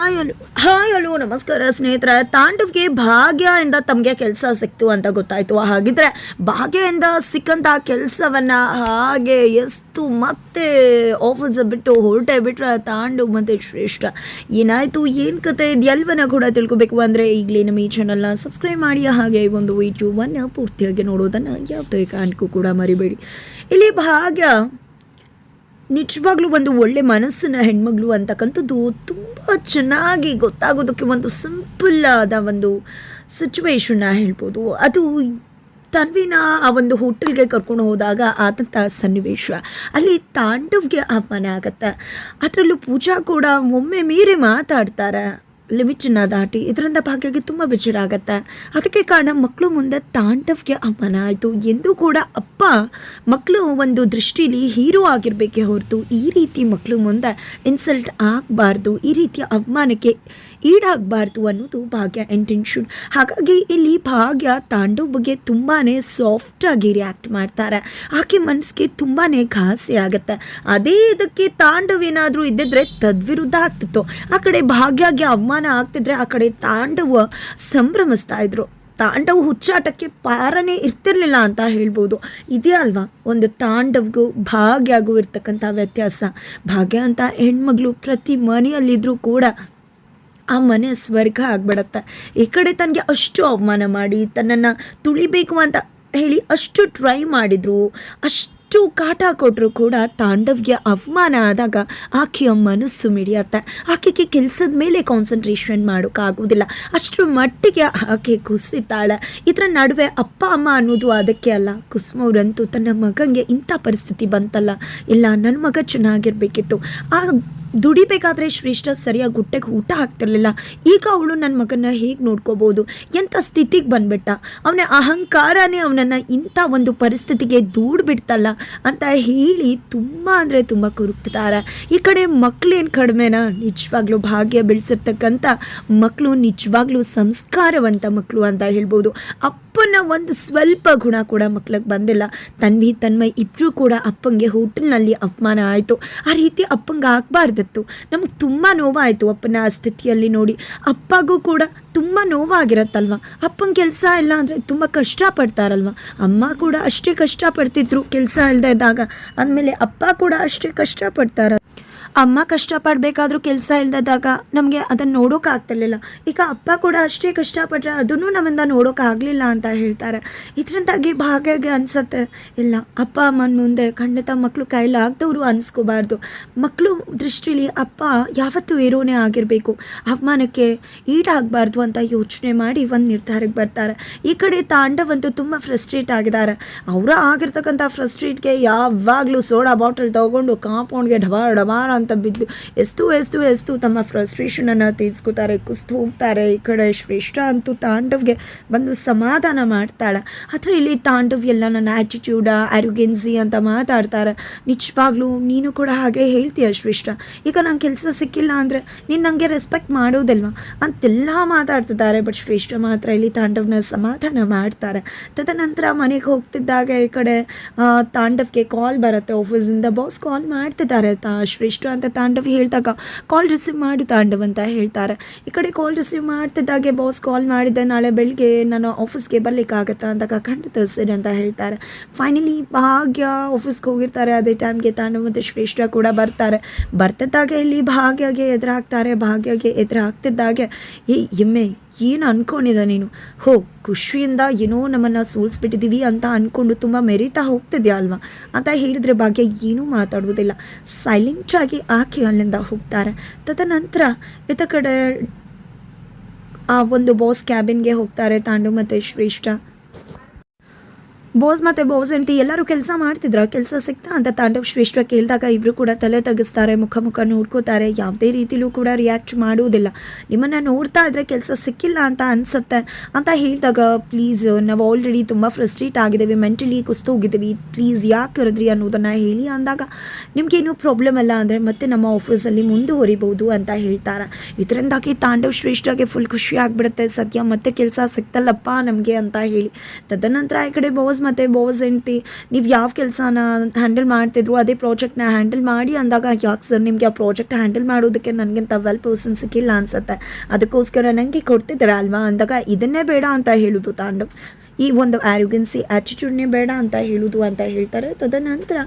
Hi hello hi ನಮಸ್ಕಾರ ಸ್ನೇಹಿತರೆ. ತಾಂಡವ್ಗೆ ಭಾಗ್ಯದಿಂದ ತಮಗೆ ಕೆಲಸ ಸಿಕ್ತು ಅಂತ ಗೊತ್ತಾಯಿತು. ಹಾಗಿದ್ರೆ ಭಾಗ್ಯದಿಂದ ಸಿಕ್ಕಂಥ ಕೆಲಸವನ್ನ ಹಾಗೆ ಎಷ್ಟು ಮತ್ತೆ ಆಫೀಸ್ ಬಿಟ್ಟು ಹೊರಟೆ ಬಿಟ್ರೆ ತಾಂಡವ್ ಮತ್ತು ಶ್ರೇಷ್ಠ. ಏನಾಯಿತು? ಏನು ಕತೆ? ಇದೆಲ್ವನ್ನ ಕೂಡ ತಿಳ್ಕೊಬೇಕು ಅಂದರೆ ಈಗಲೇ ನಮ್ಮ ಈ ಚಾನಲ್ನ ಸಬ್ಸ್ಕ್ರೈಬ್ ಮಾಡಿ. ಹಾಗೆ ಈ ಒಂದು ವಿಡಿಯೋವನ್ನು ಪೂರ್ತಿಯಾಗಿ ನೋಡೋದನ್ನು ಯಾವುದೇ ಕಾರಣಕ್ಕೂ ಕೂಡ ಮರಿಬೇಡಿ. ಇಲ್ಲಿ ಭಾಗ್ಯ ನಿಜವಾಗ್ಲೂ ಒಂದು ಒಳ್ಳೆ ಮನಸ್ಸಿನ ಹೆಣ್ಮಗಳು ಅಂತಕ್ಕಂಥದ್ದು ತುಂಬ ಚೆನ್ನಾಗಿ ಗೊತ್ತಾಗೋದಕ್ಕೆ ಒಂದು ಸಿಂಪಲ್ ಆದ ಒಂದು ಸಿಚುವೇಶನ್ನ ಹೇಳ್ಬೋದು. ಅದು ತನ್ವಿನ ಆ ಒಂದು ಹೋಟೆಲ್ಗೆ ಕರ್ಕೊಂಡು ಹೋದಾಗ ಆದಂಥ ಸನ್ನಿವೇಶ. ಅಲ್ಲಿ ತಾಂಡವ್ಗೆ ಆಹ್ವಾನ ಆಗತ್ತೆ. ಅದರಲ್ಲೂ ಪೂಜಾ ಕೂಡ ಒಮ್ಮೆ ಮೀರಿ ಮಾತಾಡ್ತಾರೆ. ಲಿಮಿಟನ್ನ ದಾಟಿ ಇದರಿಂದ ಭಾಗ್ಯಗೆ ತುಂಬ ಬೇಜಾರಾಗತ್ತೆ. ಅದಕ್ಕೆ ಕಾರಣ ಮಕ್ಕಳು ಮುಂದೆ ತಾಂಡವ್ಗೆ ಅವಮಾನ ಆಯಿತು. ಎಂದು ಕೂಡ ಅಪ್ಪ ಮಕ್ಕಳು ಒಂದು ದೃಷ್ಟಿಲಿ ಹೀರೋ ಆಗಿರಬೇಕೆ ಹೊರತು ಈ ರೀತಿ ಮಕ್ಕಳು ಮುಂದೆ ಇನ್ಸಲ್ಟ್ ಆಗಬಾರ್ದು. ಈ ರೀತಿಯ ಅವಮಾನಕ್ಕೆ ಈಡಾಗಬಾರ್ದು ಅನ್ನೋದು ಭಾಗ್ಯ ಇಂಟೆನ್ಷನ್ ಹಾಗಾಗಿ ಇಲ್ಲಿ ಭಾಗ್ಯ ತಾಂಡವ್ ಬಗ್ಗೆ ತುಂಬಾ ಸಾಫ್ಟಾಗಿ ರಿಯಾಕ್ಟ್ ಮಾಡ್ತಾರೆ. ಆಕೆ ಮನಸ್ಸಿಗೆ ತುಂಬಾ ಘಾಸಿ ಆಗುತ್ತೆ. ಅದೇ ಇದಕ್ಕೆ ತಾಂಡವ್ ಏನಾದರೂ ಇದ್ದಿದ್ರೆ ತದ್ವಿರುದ್ಧ ಆಗ್ತಿತ್ತು. ಆ ಕಡೆ ಭಾಗ್ಯಗೆ ಅವಮಾನ ಆಗ್ತಿದ್ರೆ ಆ ಕಡೆ ತಾಂಡವ ಸಂಭ್ರಮಿಸ್ತಾ ಇದ್ರು. ತಾಂಡವ ಹುಚ್ಚಾಟಕ್ಕೆ ಪಾರನೇ ಇರ್ತಿರ್ಲಿಲ್ಲ ಅಂತ ಹೇಳ್ಬೋದು. ಇದೇ ಅಲ್ವಾ? ಒಂದು ತಾಂಡವ್ಗೂ ಭಾಗ್ಯಾಗೂ ಇರ್ತಕ್ಕಂಥ ವ್ಯತ್ಯಾಸ. ಭಾಗ್ಯ ಅಂತ ಹೆಣ್ಮಗಳು ಪ್ರತಿ ಮನೆಯಲ್ಲಿದ್ದರೂ ಕೂಡ ಆ ಮನೆ ಸ್ವರ್ಗ ಆಗ್ಬಿಡತ್ತೆ. ಈ ಕಡೆ ತನಗೆ ಅಷ್ಟು ಅವಮಾನ ಮಾಡಿ, ತನ್ನನ್ನು ತುಳಿಬೇಕು ಅಂತ ಹೇಳಿ ಅಷ್ಟು ಟ್ರೈ ಮಾಡಿದರು. ಅಷ್ಟು ಕಾಟ ಕೊಟ್ಟರು ಕೂಡ ತಾಂಡವ್ಗೆ ಅವಮಾನ ಆದಾಗ ಆಕೆಯ ಮನಸ್ಸು ಮಿಡಿಯತ್ತೆ. ಆಕೆಗೆ ಕೆಲಸದ ಮೇಲೆ ಕಾನ್ಸಂಟ್ರೇಷನ್ ಮಾಡೋಕ್ಕಾಗೋದಿಲ್ಲ ಅಷ್ಟರ ಮಟ್ಟಿಗೆ ಆಕೆ ಕುಸಿತಾಳೆ. ಇದರ ನಡುವೆ ಅಪ್ಪ, ಅಮ್ಮ ಅನ್ನೋದು ಅದಕ್ಕೆ ಅಲ್ಲ ಕುಸುಮವ್ರಂತೂ ತನ್ನ ಮಗಂಗೆ ಇಂಥ ಪರಿಸ್ಥಿತಿ ಬಂತಲ್ಲ. ಇಲ್ಲ ನನ್ನ ಮಗ ಚೆನ್ನಾಗಿರಬೇಕಿತ್ತು. ಆ ದುಡಿಬೇಕಾದ್ರೆ ಶ್ರೇಷ್ಠ ಸರಿಯಾಗಿ ಗುಟ್ಟೆಗೆ ಊಟ ಹಾಕ್ತಿರ್ಲಿಲ್ಲ. ಈಗ ಅವಳು ನನ್ನ ಮಗನ ಹೇಗೆ ನೋಡ್ಕೋಬೋದು? ಎಂಥ ಸ್ಥಿತಿಗೆ ಬಂದ್ಬಿಟ್ಟ? ಅವನ ಅಹಂಕಾರನೇ ಅವನನ್ನು ಇಂಥ ಒಂದು ಪರಿಸ್ಥಿತಿಗೆ ದೂಡ್ಬಿಡ್ತಲ್ಲ ಅಂತ ಹೇಳಿ ತುಂಬ ಅಂದರೆ ತುಂಬ ಕುರುಕ್ತಾರೆ ಈ ಕಡೆ ಮಕ್ಕಳೇನು ಕಡಿಮೆನಾ? ನಿಜವಾಗ್ಲೂ ಭಾಗ್ಯ ಬೆಳೆಸಿರ್ತಕ್ಕಂಥ ಮಕ್ಕಳು ನಿಜವಾಗ್ಲೂ ಸಂಸ್ಕಾರವಂತ ಮಕ್ಕಳು ಅಂತ ಹೇಳ್ಬೋದು. ಅಪ್ಪನ ಒಂದು ಸ್ವಲ್ಪ ಗುಣ ಕೂಡ ಮಕ್ಳಿಗೆ ಬಂದಿಲ್ಲ. ತನ್ವಿ ತನ್ಮಯ್ ಇಬ್ಬರು ಕೂಡ ಅಪ್ಪಂಗೆ ಹೋಟೆಲ್ನಲ್ಲಿ ಅಪಮಾನ ಆಯಿತು. ಆ ರೀತಿ ಅಪ್ಪಂಗೆ ಆಗಬಾರ್ದಿತ್ತು. ನಮ್ಗೆ ತುಂಬ ನೋವಾಯಿತು ಅಪ್ಪನ ಸ್ಥಿತಿಯಲ್ಲಿ ನೋಡಿ. ಅಪ್ಪಗೂ ಕೂಡ ತುಂಬ ನೋವಾಗಿರತ್ತಲ್ವ? ಅಪ್ಪನ ಕೆಲಸ ಇಲ್ಲ ಅಂದರೆ ತುಂಬ ಕಷ್ಟಪಡ್ತಾರಲ್ವ? ಅಮ್ಮ ಕೂಡ ಅಷ್ಟೇ ಕಷ್ಟಪಡ್ತಿದ್ರು ಕೆಲಸ ಇಲ್ಲದೆ ಇದ್ದಾಗ. ಅಂದಮೇಲೆ ಅಪ್ಪ ಕೂಡ ಅಷ್ಟೇ ಕಷ್ಟಪಡ್ತಾರೆ. ಅಮ್ಮ ಕಷ್ಟಪಡಬೇಕಾದ್ರೂ ಕೆಲಸ ಇಲ್ಲದಾಗ ನಮಗೆ ಅದನ್ನು ನೋಡೋಕ್ಕಾಗ್ತಿರ್ಲಿಲ್ಲ ಈಗ ಅಪ್ಪ ಕೂಡ ಅಷ್ಟೇ ಕಷ್ಟಪಟ್ಟರೆ ಅದನ್ನು ನಮ್ಮಿಂದ ನೋಡೋಕ್ಕಾಗಲಿಲ್ಲ ಅಂತ ಹೇಳ್ತಾರೆ. ಇದರಿಂದಾಗಿ ಭಾಗ್ಯಗೆ ಅನಿಸತ್ತೆ, ಇಲ್ಲ, ಅಪ್ಪ ಅಮ್ಮನ ಮುಂದೆ ಖಂಡಿತ ಮಕ್ಕಳು ಕೈಲಾಗ್ದವರು ಅನಿಸ್ಕೋಬಾರ್ದು. ಮಕ್ಕಳು ದೃಷ್ಟಿಲಿ ಅಪ್ಪ ಯಾವತ್ತೂ ಏರೋನೇ ಆಗಿರಬೇಕು. ಅವಮಾನಕ್ಕೆ ಈಡಾಗಬಾರ್ದು ಅಂತ ಯೋಚನೆ ಮಾಡಿ ಒಂದು ನಿರ್ಧಾರಕ್ಕೆ ಬರ್ತಾರೆ. ಈ ಕಡೆ ತಾಂಡವಂತೂ ತುಂಬ ಫ್ರಸ್ಟ್ರೇಟ್ ಆಗಿದ್ದಾರೆ. ಅವರ ಆಗಿರ್ತಕ್ಕಂಥ ಫ್ರಸ್ಟ್ರೇಟ್ಗೆ ಯಾವಾಗಲೂ ಸೋಡಾ ಬಾಟಲ್ ತೊಗೊಂಡು ಕಾಂಪೌಂಡ್ಗೆ ಡಬಾರ್ ಡಬಾರ್ ಅಂತ ಬಿದ್ದು ಎಷ್ಟು ಎಷ್ಟು ಎಷ್ಟು ತಮ್ಮ ಫ್ರಸ್ಟ್ರೇಷನನ್ನು ತೀರಿಸ್ಕೋತಾರೆ, ಕುಸ್ತು ಹೋಗ್ತಾರೆ. ಈ ಕಡೆ ಶ್ರೇಷ್ಠ ಅಂತೂ ತಾಂಡವ್ಗೆ ಬಂದು ಸಮಾಧಾನ ಮಾಡ್ತಾಳೆ. ಆದರೆ ಇಲ್ಲಿ ತಾಂಡವ್ ಎಲ್ಲ ನನ್ನ ಆ್ಯಟಿಟ್ಯೂಡ ಆ್ಯರುಗೆನ್ಸಿ ಅಂತ ಮಾತಾಡ್ತಾರೆ. ನಿಜವಾಗ್ಲೂ ನೀನು ಕೂಡ ಹಾಗೆ ಹೇಳ್ತೀಯ ಶ್ರೇಷ್ಠ? ಈಗ ನಂಗೆ ಕೆಲಸ ಸಿಕ್ಕಿಲ್ಲ ಅಂದರೆ ನೀನು ನನಗೆ ರೆಸ್ಪೆಕ್ಟ್ ಮಾಡೋದಿಲ್ವಾ? ಅಂತೆಲ್ಲ ಮಾತಾಡ್ತಿದ್ದಾರೆ ಬಟ್ ಶ್ರೇಷ್ಠ ಮಾತ್ರ ಇಲ್ಲಿ ತಾಂಡವ್ನ ಸಮಾಧಾನ ಮಾಡ್ತಾರೆ. ತದನಂತರ ಮನೆಗೆ ಹೋಗ್ತಿದ್ದಾಗ ಈ ಕಡೆ ತಾಂಡವ್ಗೆ ಕಾಲ್ ಬರುತ್ತೆ. ಆಫೀಸಿಂದ ಬಾಸ್ ಕಾಲ್ ಮಾಡ್ತಿದ್ದಾರೆ ತಾ, ಶ್ರೇಷ್ಠ ಅಂತ ತಾಂಡವ್ ಹೇಳಿದಾಗ ಕಾಲ್ ರಿಸೀವ್ ಮಾಡು ತಾಂಡವ್ ಅಂತ ಹೇಳ್ತಾರೆ. ಈ ಕಡೆ ಕಾಲ್ ರಿಸೀವ್ ಮಾಡ್ತಿದ್ದಾಗೆ ಬಾಸ್ ಕಾಲ್ ಮಾಡಿದ್ದೆ ನಾಳೆ ಬೆಳಿಗ್ಗೆ ನಾನು ಆಫೀಸ್ಗೆ ಬರ್ಲಿಕ್ಕಾಗತ್ತಾ ಅಂದಾಗ ಖಂಡಿತ ಸರಿ ಅಂತ ಹೇಳ್ತಾರೆ. ಫೈನಲಿ ಭಾಗ್ಯ ಆಫೀಸ್ಗೆ ಹೋಗಿರ್ತಾರೆ, ಅದೇ ಟೈಮ್ಗೆ ತಾಂಡವ್ ಮತ್ತು ಶ್ರೇಷ್ಠ ಕೂಡ ಬರ್ತಾರೆ. ಬರ್ತಿದ್ದಾಗೆ ಇಲ್ಲಿ ಭಾಗ್ಯಗೆ ಎದುರಾಗ್ತಾರೆ, ಭಾಗ್ಯಗೆ ಎದುರಾಗ್ತಿದ್ದಾಗೆ ಏ ಎಮ್ಮೆ ಏನು ಅನ್ಕೊಂಡಿದ್ದ ನೀನು? ಹೋ ಖುಷಿಯಿಂದ ಏನೋ ನಮ್ಮನ್ನು ಸೋಲ್ಸ್ಬಿಟ್ಟಿದ್ದೀವಿ ಅಂತ ಅಂದ್ಕೊಂಡು ತುಂಬ ಮೆರೀತಾ ಹೋಗ್ತಿದ್ಯಾ ಅಲ್ವಾ? ಅಂತ ಹೇಳಿದರೆ ಭಾಗ್ಯ ಏನೂ ಮಾತಾಡುವುದಿಲ್ಲ. ಸೈಲೆಂಟಾಗಿ ಆಕೆ ಅಲ್ಲಿಂದ ಹೋಗ್ತಾರೆ. ತದನಂತರ ಇತ ಕಡೆ ಆ ಒಂದು ಬಾಸ್ ಕ್ಯಾಬಿನ್ಗೆ ಹೋಗ್ತಾರೆ ತಾಂಡು ಮತ್ತು ಶ್ರೇಷ್ಠ. ಬೋಸ್ ಮತ್ತು ಬೋಸ್ ಎಂಟಿ ಎಲ್ಲರೂ ಕೆಲಸ ಮಾಡ್ತಿದ್ರ. ಕೆಲಸ ಸಿಗ್ತಾ ಅಂತ ತಾಂಡವ್ ಶ್ರೇಷ್ಠ ಕೇಳಿದಾಗ ಇಬ್ರು ಕೂಡ ತಲೆ ತಗ್ಗಿಸ್ತಾರೆ, ಮುಖ ಮುಖ ನೋಡ್ಕೋತಾರೆ, ಯಾವುದೇ ರೀತಿಲೂ ಕೂಡ ರಿಯಾಕ್ಟ್ ಮಾಡುವುದಿಲ್ಲ. ನಿಮ್ಮನ್ನು ನೋಡ್ತಾ ಇದ್ರೆ ಕೆಲಸ ಸಿಕ್ಕಿಲ್ಲ ಅಂತ ಅನಿಸುತ್ತೆ ಅಂತ ಹೇಳಿದಾಗ ಪ್ಲೀಸ್ ನಾವು ಆಲ್ರೆಡಿ ತುಂಬ ಫ್ರಸ್ಟ್ರೇಟ್ ಆಗಿದ್ದೀವಿ ಮೆಂಟಲಿ ಕುಸ್ತು ಹೋಗಿದ್ದೀವಿ ಪ್ಲೀಸ್ ಯಾಕೆ ಕರೆದ್ರಿ ಅನ್ನೋದನ್ನು ಹೇಳಿ ಅಂದಾಗ, ನಿಮಗೇನು ಪ್ರಾಬ್ಲಮ್ ಅಲ್ಲ ಅಂದರೆ ಮತ್ತೆ ನಮ್ಮ ಆಫೀಸಲ್ಲಿ ಮುಂದುವರಿಬೋದು ಅಂತ ಹೇಳ್ತಾರೆ. ಇದರಿಂದಾಗಿ ತಾಂಡವ್ ಶ್ರೇಷ್ಠಗೆ ಫುಲ್ ಖುಷಿ ಆಗ್ಬಿಡುತ್ತೆ. ಸದ್ಯ ಮತ್ತೆ ಕೆಲಸ ಸಿಕ್ತಲ್ಲಪ್ಪ ನಮಗೆ ಅಂತ ಹೇಳಿ. ತದನಂತರ ಈ ಕಡೆ ಬಾಸ್ ಮತ್ತು ಬಾಸ್ ಎಂಟಿ ನೀವು ಯಾವ ಕೆಲಸನ ಹ್ಯಾಂಡಲ್ ಮಾಡ್ತಿದ್ರು ಅದೇ ಪ್ರಾಜೆಕ್ಟ್ನ ಹ್ಯಾಂಡಲ್ ಮಾಡಿ ಅಂದಾಗ ಯಾಕೆ ಸರ್ ನಿಮಗೆ ಆ ಪ್ರಾಜೆಕ್ಟ್ ಹ್ಯಾಂಡಲ್ ಮಾಡೋದಕ್ಕೆ ನನಗಿಂತ ವೆಲ್ ಪರ್ಸನ್ ಸಿಕ್ಕಿಲ್ಲ ಅನ್ಸುತ್ತೆ. ಅದಕ್ಕೋಸ್ಕರ ನನಗೆ ಕೊಡ್ತಿದ್ದೀರಾ ಅಲ್ವಾ ಅಂದಾಗ, ಇದನ್ನೇ ಬೇಡ ಅಂತ ಹೇಳೋದು ತಾಂಡವ್. ಈ ಒಂದು ಆ್ಯರೋಗೆನ್ಸಿ ಆ್ಯಟಿಟ್ಯೂಡ್ನೇ ಬೇಡ ಅಂತ ಹೇಳೋದು ಅಂತ ಹೇಳ್ತಾರೆ. ತದನಂತರ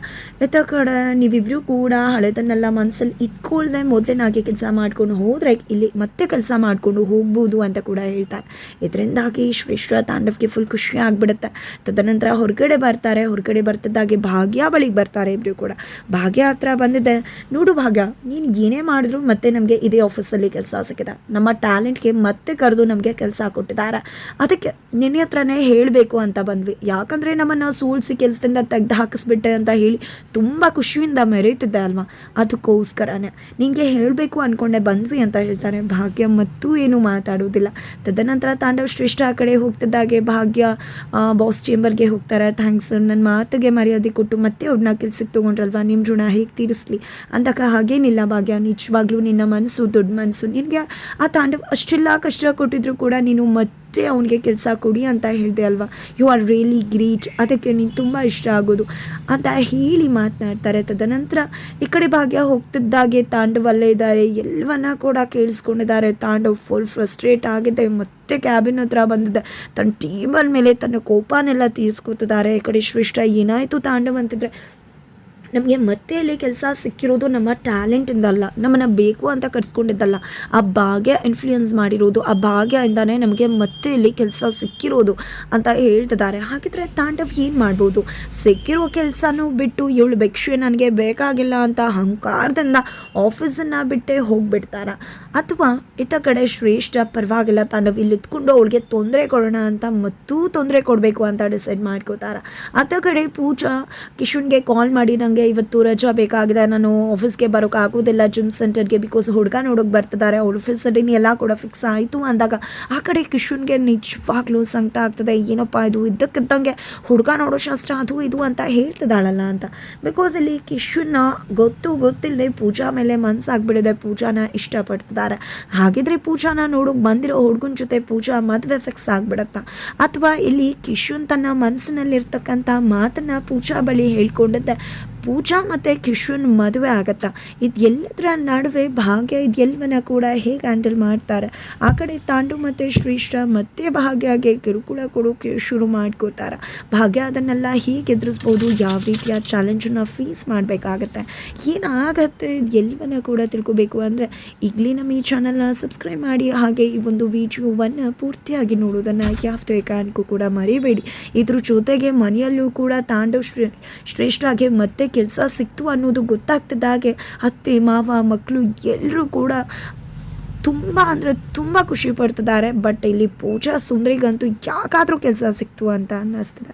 ಎತ್ತ ಕಡೆ ನೀವಿಬ್ಬರು ಕೂಡ ಹಳೆದನ್ನೆಲ್ಲ ಮನಸ್ಸಲ್ಲಿ ಇಟ್ಕೊಳ್ದೆ ಮೊದಲೇನಾಗಿ ಕೆಲಸ ಮಾಡ್ಕೊಂಡು ಹೋದರೆ ಇಲ್ಲಿ ಮತ್ತೆ ಕೆಲಸ ಮಾಡಿಕೊಂಡು ಹೋಗ್ಬೋದು ಅಂತ ಕೂಡ ಹೇಳ್ತಾರೆ. ಇದರಿಂದಾಗಿ ಶ್ರೇಷ್ಠ ತಾಂಡವಕ್ಕೆ ಫುಲ್ ಖುಷಿ ಆಗಿಬಿಡುತ್ತೆ. ತದನಂತರ ಹೊರಗಡೆ ಬರ್ತಾರೆ. ಹೊರಗಡೆ ಬರ್ತದಾಗೆ ಭಾಗ್ಯ ಬಳಿಗೆ ಬರ್ತಾರೆ ಇಬ್ಬರು ಕೂಡ. ಭಾಗ್ಯ ಹತ್ರ ಬಂದಿದೆ. ನೋಡು ಭಾಗ್ಯ, ನೀನು ಏನೇ ಮಾಡಿದ್ರು ಮತ್ತೆ ನಮಗೆ ಇದೇ ಆಫೀಸಲ್ಲಿ ಕೆಲಸ ಸಿಕ್ಕಿದೆ. ನಮ್ಮ ಟ್ಯಾಲೆಂಟ್ಗೆ ಮತ್ತೆ ಕರೆದು ನಮಗೆ ಕೆಲಸ ಕೊಟ್ಟಿದ್ದಾರೆ. ಅದಕ್ಕೆ ನಿನ್ನೆ ಹತ್ರನೇ ಹೇಳಬೇಕು ಅಂತ ಬಂದ್ವಿ. ಯಾಕಂದರೆ ನಮ್ಮನ್ನು ಸೂಳ್ಸಿ ಕೆಲಸದಿಂದ ತೆಗ್ದು ಹಾಕಿಸ್ಬಿಟ್ಟೆ ಅಂತ ಹೇಳಿ ತುಂಬ ಖುಷಿಯಿಂದ ಮೆರೀತಿದ್ದೆ ಅಲ್ವಾ? ಅದಕ್ಕೋಸ್ಕರನೇ. ನಿನಗೆ ಹೇಳಬೇಕು ಅಂದ್ಕೊಂಡೆ ಬಂದ್ವಿ ಅಂತ ಹೇಳ್ತಾರೆ. ಭಾಗ್ಯ ಮತ್ತೂ ಏನು ಮಾತಾಡೋದಿಲ್ಲ. ತದನಂತರ ತಾಂಡವ ಶ್ರೇಷ್ಠ ಆ ಕಡೆ ಹೋಗ್ತಿದ್ದಾಗೆ ಭಾಗ್ಯ ಬಾಸ್ ಚೇಂಬರ್ಗೆ ಹೋಗ್ತಾರೆ. ಥ್ಯಾಂಕ್ಸ್ ನನ್ನ ಮಾತಿಗೆ ಮರ್ಯಾದೆ ಕೊಟ್ಟು ಮತ್ತೆ ಅವ್ರನ್ನ ಕೆಲ್ಸಕ್ಕೆ ತೊಗೊಂಡ್ರಲ್ವಾ? ನಿಮ್ಮ ಋಣ ಹೇಗೆ ತೀರಿಸ್ಲಿ? ಅಂದಾಗ ಹಾಗೇನಿಲ್ಲ ಭಾಗ್ಯ. ನಿಜವಾಗ್ಲೂ ನಿನ್ನ ಮನಸ್ಸು ದೊಡ್ಡ ಮನಸ್ಸು ನಿನಗೆ ಆ ತಾಂಡವ ಅಷ್ಟೆಲ್ಲ ಕಷ್ಟ ಕೊಟ್ಟಿದ್ರು ಕೂಡ ನೀನು ಮತ್ತೆ ಅವನಿಗೆ ಕೆಲಸ ಕೊಡಿ ಅಂತ ಹೇಳಿದೆ ಅಲ್ವಾ? ಯು ಆರ್ ರಿಯಲಿ ಗ್ರೇಟ್ ಅದಕ್ಕೆ ನೀನು ತುಂಬ ಇಷ್ಟ ಆಗೋದು. ಅಂತ ಹೇಳಿ ಮಾತನಾಡ್ತಾರೆ. ತದನಂತರ ಈ ಕಡೆ ಭಾಗ್ಯ ಹೋಗ್ತಿದ್ದಾಗೆ ತಾಂಡವಲ್ಲೇ ಇದ್ದಾರೆ. ಎಲ್ಲವನ್ನ ಕೂಡ ಕೇಳಿಸ್ಕೊಂಡಿದ್ದಾರೆ. ತಾಂಡವ್ ಫುಲ್ ಫ್ರಸ್ಟ್ರೇಟ್ ಆಗಿದೆ ಮತ್ತೆ ಕ್ಯಾಬಿನ್ ಹತ್ರ ಬಂದಿದೆ ತನ್ನ ಟೇಬಲ್ ಮೇಲೆ ತನ್ನ ಕೋಪನೆಲ್ಲ ತೀರಿಸ್ಕೊತಿದ್ದಾರೆ. ಈ ಕಡೆ ಶ್ರೇಷ್ಠ ಏನಾಯಿತು ತಾಂಡವ್ ಅಂತಿದ್ರೆ? ನಮಗೆ ಮತ್ತೆ ಅಲ್ಲಿ ಕೆಲಸ ಸಿಕ್ಕಿರೋದು ನಮ್ಮ ಟ್ಯಾಲೆಂಟಿಂದಲ್ಲ, ನಮ್ಮನ್ನು ಬೇಕು ಅಂತ ಕರೆಸ್ಕೊಂಡಿದ್ದಲ್ಲ, ಆ ಭಾಗ್ಯ ಇನ್ಫ್ಲೂಯೆನ್ಸ್ ಮಾಡಿರೋದು, ಆ ಭಾಗ್ಯ ಇಂದಾನೆ ನಮಗೆ ಮತ್ತೆ ಇಲ್ಲಿ ಕೆಲಸ ಸಿಕ್ಕಿರೋದು ಅಂತ ಹೇಳ್ತಿದ್ದಾರೆ. ಹಾಗಿದ್ರೆ ತಾಂಡವ್ ಏನು ಮಾಡ್ಬೋದು? ಸಿಕ್ಕಿರೋ ಕೆಲಸನೂ ಬಿಟ್ಟು ಇವಳು ಭಿಕ್ಷೆ ನನಗೆ ಬೇಕಾಗಿಲ್ಲ ಅಂತ ಅಹಂಕಾರದಿಂದ ಆಫೀಸನ್ನು ಬಿಟ್ಟೇ ಹೋಗಿಬಿಡ್ತಾರ? ಅಥವಾ ಇತ್ತ ಕಡೆ ಶ್ರೇಷ್ಠ ಪರವಾಗಿಲ್ಲ ತಾಂಡವ್, ಇಲ್ಲಿ ಇತ್ಕೊಂಡು ಅವಳಿಗೆ ತೊಂದರೆ ಕೊಡೋಣ ಅಂತ ಮತ್ತೂ ತೊಂದರೆ ಕೊಡಬೇಕು ಅಂತ ಡಿಸೈಡ್ ಮಾಡ್ಕೋತಾರ? ಅತ್ತ ಕಡೆ ಪೂಜಾ ಕಿಶುನ್ಗೆ ಕಾಲ್ ಮಾಡಿ ನನಗೆ ಇವತ್ತು ರಜಾ ಬೇಕಾಗಿದೆ. ನಾನು ಆಫೀಸ್ಗೆ ಬರೋಕೆ ಆಗೋದಿಲ್ಲ. ಜಿಮ್ ಸೆಂಟರ್ಗೆ ಬಿಕಾಸ್ ಹುಡುಗ ನೋಡೋಕೆ ಬರ್ತಿದ್ದಾರೆ ಅವ್ರ ಆಫೀಸ್ ಸಡಿನಿ ಎಲ್ಲ ಕೂಡ ಫಿಕ್ಸ್ ಆಯಿತು ಅಂದಾಗ ಆ ಕಡೆ ಕಿಶುನ್ಗೆ ನಿಜವಾಗ್ಲೂ ಸಂಕಟ ಆಗ್ತದೆ. ಏನಪ್ಪ ಇದು? ಇದ್ದಕ್ಕಿದ್ದಂಗೆ ಹುಡುಗ ನೋಡೋ ಶಾಸ್ತ್ರ ಅದು ಇದು ಅಂತ ಹೇಳ್ತಿದ್ದಾಳಲ್ಲ ಅಂತ. ಬಿಕಾಸ್ ಇಲ್ಲಿ ಕಿಶನ್ನ ಗೊತ್ತು ಗೊತ್ತಿಲ್ಲದೆ ಪೂಜಾ ಮೇಲೆ ಮನಸ್ಸಾಗ್ಬಿಡಿದೆ ಪೂಜಾನ ಇಷ್ಟಪಡ್ತಿದ್ದಾರೆ. ಹಾಗಿದ್ರೆ ಪೂಜಾನ ನೋಡೋಕೆ ಬಂದಿರೋ ಹುಡುಗನ ಜೊತೆ ಪೂಜಾ ಮದುವೆ ಫಿಕ್ಸ್ ಆಗ್ಬಿಡತ್ತಾ? ಅಥವಾ ಇಲ್ಲಿ ಕಿಶುನ್ ತನ್ನ ಮನಸ್ಸಿನಲ್ಲಿರ್ತಕ್ಕಂಥ ಮಾತನ್ನ ಪೂಜಾ ಬಳಿ ಹೇಳ್ಕೊಂಡಿದ್ದೆ. ಪೂಜಾ ಮತ್ತು ಕಿಶುನ್ ಮದುವೆ ಆಗತ್ತಾ. ಇದು ಎಲ್ಲದರ ನಡುವೆ ಭಾಗ್ಯ ಇದೆಲ್ಲವನ್ನ ಕೂಡ ಹೇಗೆ ಹ್ಯಾಂಡಲ್ ಮಾಡ್ತಾರೆ? ಆ ಕಡೆ ತಾಂಡು ಮತ್ತು ಶ್ರೀಷ್ಠ ಮತ್ತೆ ಭಾಗ್ಯಗೆ ಕಿರುಕುಳ ಕೊಡೋಕೆ ಶುರು ಮಾಡ್ಕೋತಾರೆ. ಭಾಗ್ಯ ಅದನ್ನೆಲ್ಲ ಹೀಗೆ ಎದುರಿಸ್ಬೋದು? ಯಾವ ರೀತಿಯ ಚಾಲೆಂಜನ್ನು ಫೇಸ್ ಮಾಡಬೇಕಾಗತ್ತೆ? ಏನಾಗತ್ತೆ ಎಲ್ಲವನ್ನ ಕೂಡ ತಿಳ್ಕೊಬೇಕು. ಅಂದರೆ ಈಗಲೇ ನಮ್ಮ ಈ ಚಾನಲ್ನ ಸಬ್ಸ್ಕ್ರೈಬ್ ಮಾಡಿ, ಹಾಗೆ ಈ ಒಂದು ವಿಡಿಯೋವನ್ನು ಪೂರ್ತಿಯಾಗಿ ನೋಡೋದನ್ನು ಯಾವುದೇ ಕಾರಣಕ್ಕೂ ಕೂಡ ಮರಿಬೇಡಿ. ಇದ್ರ ಜೊತೆಗೆ ಮನೆಯಲ್ಲೂ ಕೂಡ ತಾಂಡವ್ ಶ್ರೇಷ್ಠ ಶ್ರೇಷ್ಠಾಗೆ ಮತ್ತೆ ಕೆಲಸ ಸಿಕ್ತು ಅನ್ನೋದು ಗೊತ್ತಾಗ್ತಿದ್ದಾಗೆ ಅತ್ತೆ, ಮಾವ ಮಕ್ಕಳು ಎಲ್ಲರೂ ಕೂಡ ತುಂಬ ಅಂದರೆ ತುಂಬ ಖುಷಿ ಪಡ್ತಿದ್ದಾರೆ. ಬಟ್ ಇಲ್ಲಿ ಪೂಜಾ ಸುಂದರಿಗಂತೂ ಯಾಕಾದರೂ ಕೆಲಸ ಸಿಕ್ತು ಅಂತ ಅನ್ನಿಸ್ತಿದೆ.